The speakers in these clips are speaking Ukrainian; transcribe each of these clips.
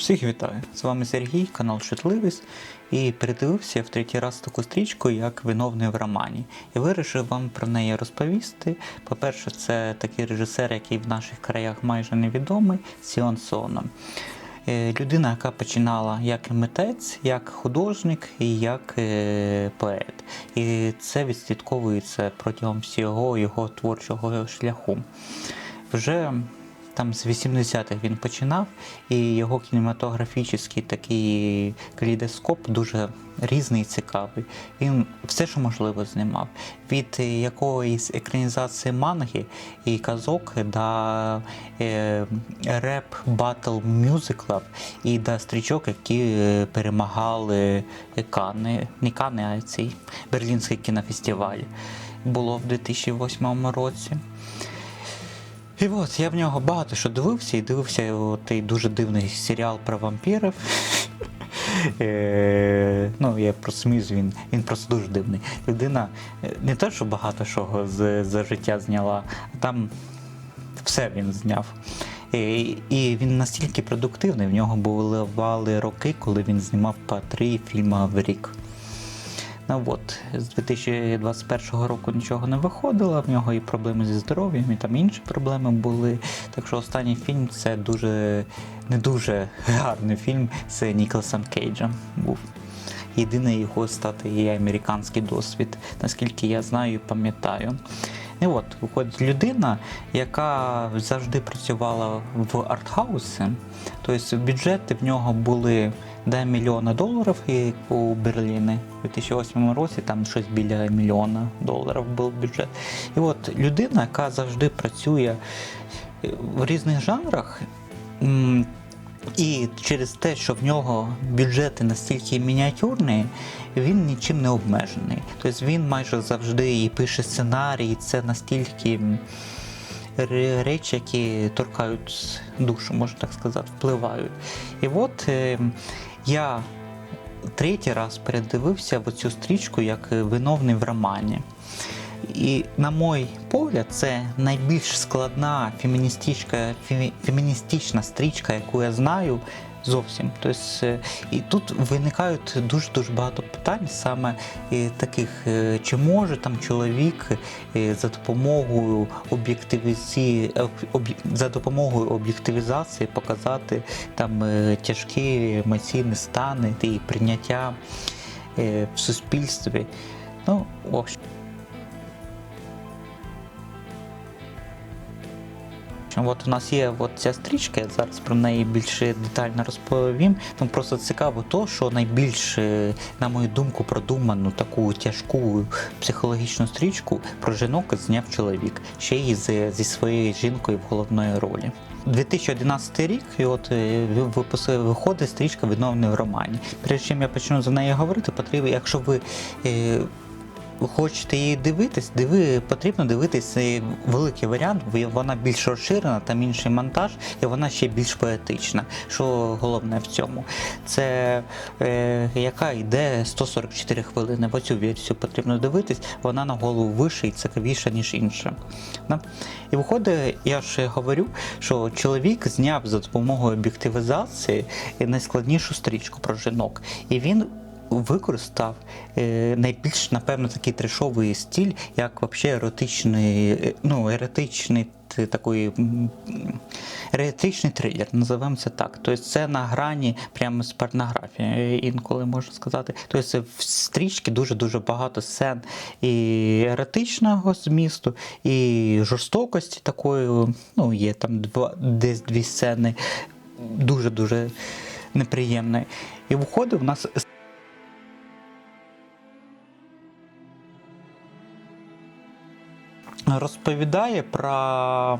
Всіх вітаю! З вами Сергій, канал Чутливість. І передивився я в третій раз таку стрічку, як виновний в романі. І вирішив вам про неї розповісти. По-перше, це такий режисер, який в наших краях майже невідомий Сіон Сона. Е, Людина, яка починала як митець, як художник і як е, поет. І це відслідковується протягом всього його творчого шляху. Вже там з 80-х він починав, і його кінематографічний такий калейдоскоп дуже різний і цікавий. Він все, що можливо, знімав. Від якоїсь екранізації манги і казок до е, реп батл мюзиклів і до стрічок, які е, перемагали Кани, не Кани, а цей Берлінський кінофестиваль. Було в 2008 році. І от я в нього багато що дивився, і дивився той дуже дивний серіал про вампірів. Е, Ну, я просто сміюсь, він, він просто дуже дивний. Людина е, не те, що багато чого з, за життя зняла, а там все він зняв. І, і він настільки продуктивний, в нього були роки, коли він знімав по три фільми в рік. От, з 2021 року нічого не виходило, в нього і проблеми зі здоров'ям, і там інші проблеми були. Так що останній фільм це дуже не дуже гарний фільм. Це Ніколасом Кейджем був. Єдиний його стати є американський досвід, наскільки я знаю і пам'ятаю. І от виходить людина, яка завжди працювала в артхаусі, тобто бюджети в нього були до мільйона доларів і у Берліні у 2008 році там щось біля мільйона доларів був бюджет. І от людина, яка завжди працює в різних жанрах. і через те, що в нього бюджети настільки мініатюрні, він нічим не обмежений. Тобто він майже завжди і пише сценарій, і це настільки речі, які торкають душу, можна так сказати, впливають. І от е, я третій раз передивився в цю стрічку як виновний в романі. І, на мій погляд, це найбільш складна феміністична, феміністична стрічка, яку я знаю зовсім. Тобто, і тут виникають дуже дуже багато питань, саме е, таких, е, чи може там чоловік за допомогою об'єктивізації, об'є- за допомогою об'єктивізації показати там тяжкі емоційні стани і прийняття в суспільстві. Ну, в общем. От у нас є от ця стрічка, я зараз про неї більше детально розповім. Там просто цікаво то, що найбільш, е, на мою думку, продуману таку тяжку психологічну стрічку про жінок зняв чоловік, ще й з, зі своєю жінкою в головної ролі. 2011 рік, і от е, виходить стрічка відновлений в романі. Перед чим я почну за нею говорити, потрібно, якщо ви. Хочете її дивитись, диви, потрібно дивитись великий варіант, бо вона більш розширена, там інший монтаж, і вона ще більш поетична. Що головне в цьому? Це е, яка йде 144 хвилини. В оцю версію потрібно дивитись, вона на голову вище і цікавіша, ніж інша. Да? І виходить, я ж говорю, що чоловік зняв за допомогою об'єктивізації найскладнішу стрічку про жінок. І він використав е, найбільш, напевно, такий трешовий стиль, як взагалі еротичний, е, ну, еротичний такий м, трилер, називаємо це так. Тобто це на грані прямо з порнографії, інколи можна сказати. Тобто в стрічці дуже-дуже багато сцен і еротичного змісту, і жорстокості такої. Ну, є там два, десь дві сцени дуже-дуже неприємної. І виходить, у нас розповідає про,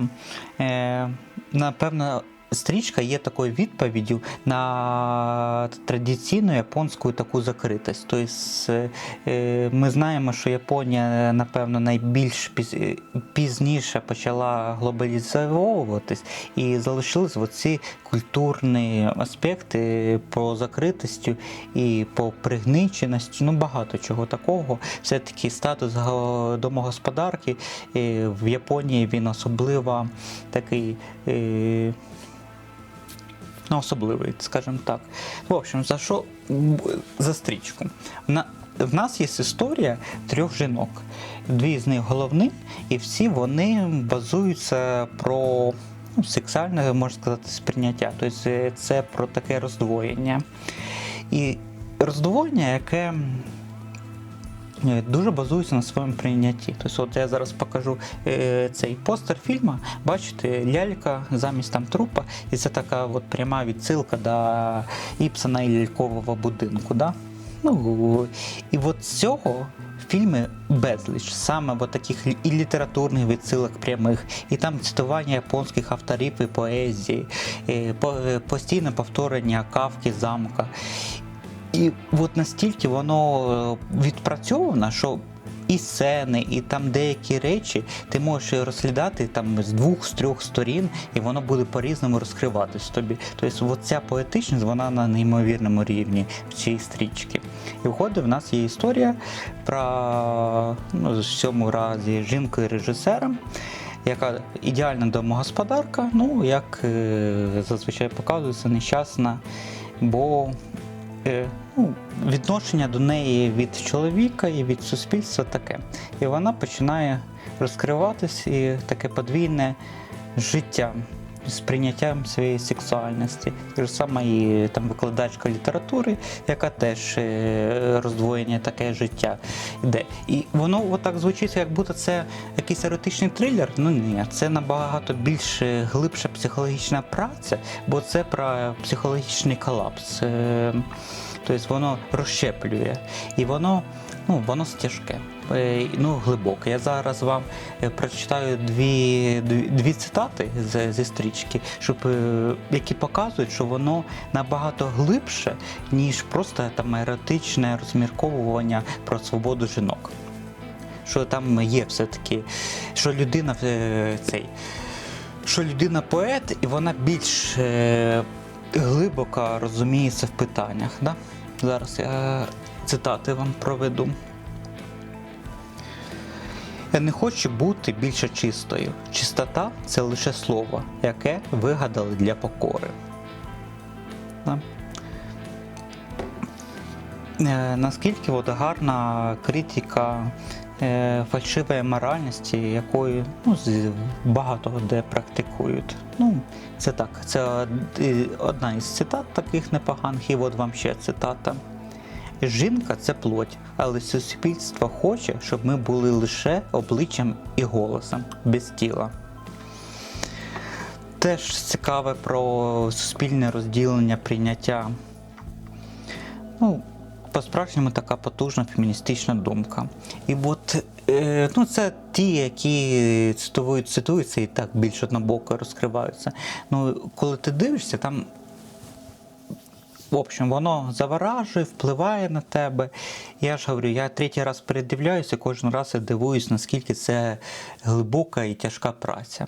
е, напевно, стрічка є такою відповіддю на традиційну японську таку закритість. Тобто е, ми знаємо, що Японія, напевно, найбільш піз- пізніше почала глобалізовуватись і залишились оці культурні аспекти по закритості і по пригниченості, ну багато чого такого. Все-таки статус домогосподарки е, в Японії він особливо такий. Ну, особливий, скажімо так. В общем, за що за стрічку? На, в нас є історія трьох жінок. Дві з них головні, і всі вони базуються про ну, сексуальне, можна сказати, сприйняття. Тобто е, це про таке роздвоєння. І роздвоєння, яке дуже базується на своєму прийнятті. Тобто, от я зараз покажу е, цей постер фільму. Бачите, лялька замість там трупа, і це така от пряма відсилка до Іпсона і лялькового будинку. Да? Ну, і от цього фільми безліч, саме от таких і літературних відсилок прямих, і там цитування японських авторів і поезії, і е, постійне повторення кавки замка. І от настільки воно е, відпрацьовано, що і сцени, і там деякі речі ти можеш розглядати там з двох, з трьох сторін, і воно буде по-різному розкриватись тобі. Тобто, ця поетичність, вона на неймовірному рівні в цій стрічці. І виходить, в нас є історія про ну, в цьому разі жінку режисера. Яка ідеальна домогосподарка, ну як е, зазвичай показується, нещасна, бо е, ну, відношення до неї від чоловіка і від суспільства таке. І вона починає розкриватись і таке подвійне життя з прийняттям своєї сексуальності. Так ж саме і там викладачка літератури, яка теж е, роздвоєння таке життя йде. І воно отак звучить, як будто це якийсь еротичний трилер. Ну ні, це набагато більш е, глибша психологічна праця, бо це про психологічний колапс. Тобто воно розщеплює. І воно, ну, воно стяжке, е, ну, глибоке. Я зараз вам е, прочитаю дві, дві, дві цитати з, зі стрічки, щоб, е, які показують, що воно набагато глибше, ніж просто там еротичне розмірковування про свободу жінок. Що там є все-таки, що людина цей. Що людина поет, і вона більш глибоко розуміється в питаннях. Да? Зараз я цитати вам проведу. Я не хочу бути більше чистою. Чистота це лише слово, яке вигадали для покори. Да? Е, наскільки от гарна критика е, фальшивої моральності, якої ну, багато де практикують. Ну, це так, це одна із цитат таких непоганих, і от вам ще цитата. Жінка це плоть, але суспільство хоче, щоб ми були лише обличчям і голосом, без тіла. Теж цікаве про суспільне розділення прийняття ну, по-справжньому така потужна феміністична думка. І от е, ну, це ті, які цитують, цитуються і так більш однобоко розкриваються. Ну, коли ти дивишся, там. В общем, воно заворажує, впливає на тебе. Я ж говорю, я третій раз передивляюся, кожен раз я дивуюсь, наскільки це глибока і тяжка праця.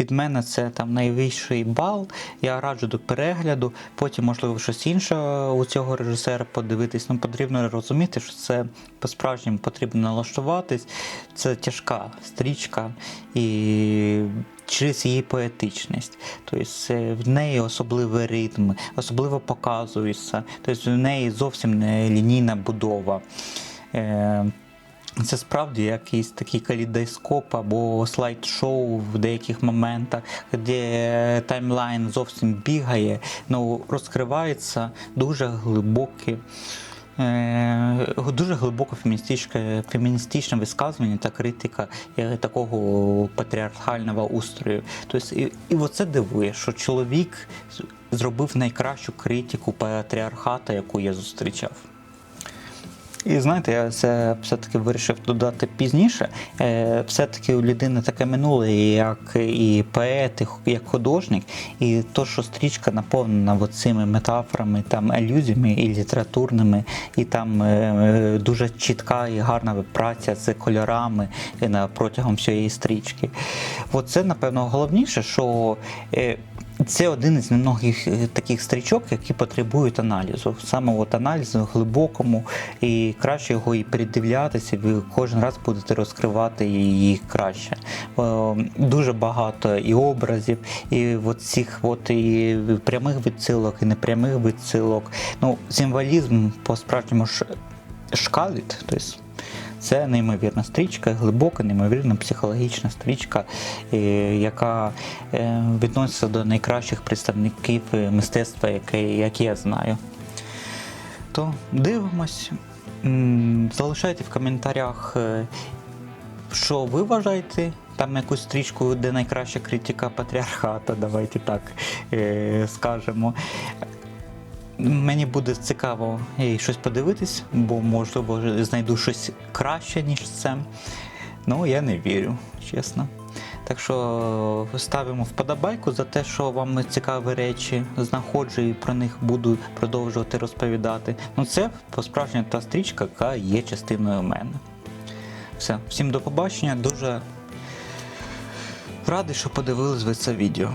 Від мене це там найвищий бал. Я раджу до перегляду, потім, можливо, щось інше у цього режисера подивитись. Ну, потрібно розуміти, що це по-справжньому потрібно налаштуватись. Це тяжка стрічка і через її поетичність. Тобто в неї особливий ритм, особливо показується. Тобто в неї зовсім не лінійна будова. Е, Це справді якийсь такий калейдоскоп або слайд-шоу в деяких моментах, де таймлайн зовсім бігає, ну розкривається дуже глибокі. Е, Дуже глибоко феміністичне, феміністичне висказування та критика е, такого патріархального устрою. Тобто, і, і оце дивує, що чоловік зробив найкращу критику патріархата, яку я зустрічав. І знаєте, я це все-таки вирішив додати пізніше. Е, Все-таки у людини таке минуле, як і поет, і як художник, і то, що стрічка наповнена цими метафорами, там алюзіями і літературними, і там е, е, дуже чітка і гарна праця з кольорами протягом всієї стрічки. От це, напевно, головніше, що. Це один із немногих е, таких стрічок, які потребують аналізу. Саме от аналізу глибокому, і краще його і передивлятися, ви кожен раз будете розкривати її краще. Е, Дуже багато і образів, і от цих от і прямих відсилок, і непрямих відсилок. Ну, символізм по-справжньому ш- шкалить. Тобто це неймовірна стрічка, глибока, неймовірна психологічна стрічка, е, яка е, відноситься до найкращих представників мистецтва, яке я знаю. То дивимось. Залишайте в коментарях, е, що ви вважаєте. Там якусь стрічку, де найкраща критика патріархата, давайте так скажемо. Мені буде цікаво е, щось подивитись, бо можливо знайду щось краще, ніж це. Ну, я не вірю, чесно. Так що ставимо вподобайку за те, що вам цікаві речі знаходжу і про них буду продовжувати розповідати. Ну, це по-справжньому та стрічка, яка є частиною мене. Все, всім до побачення. Дуже радий, що подивились ви це відео.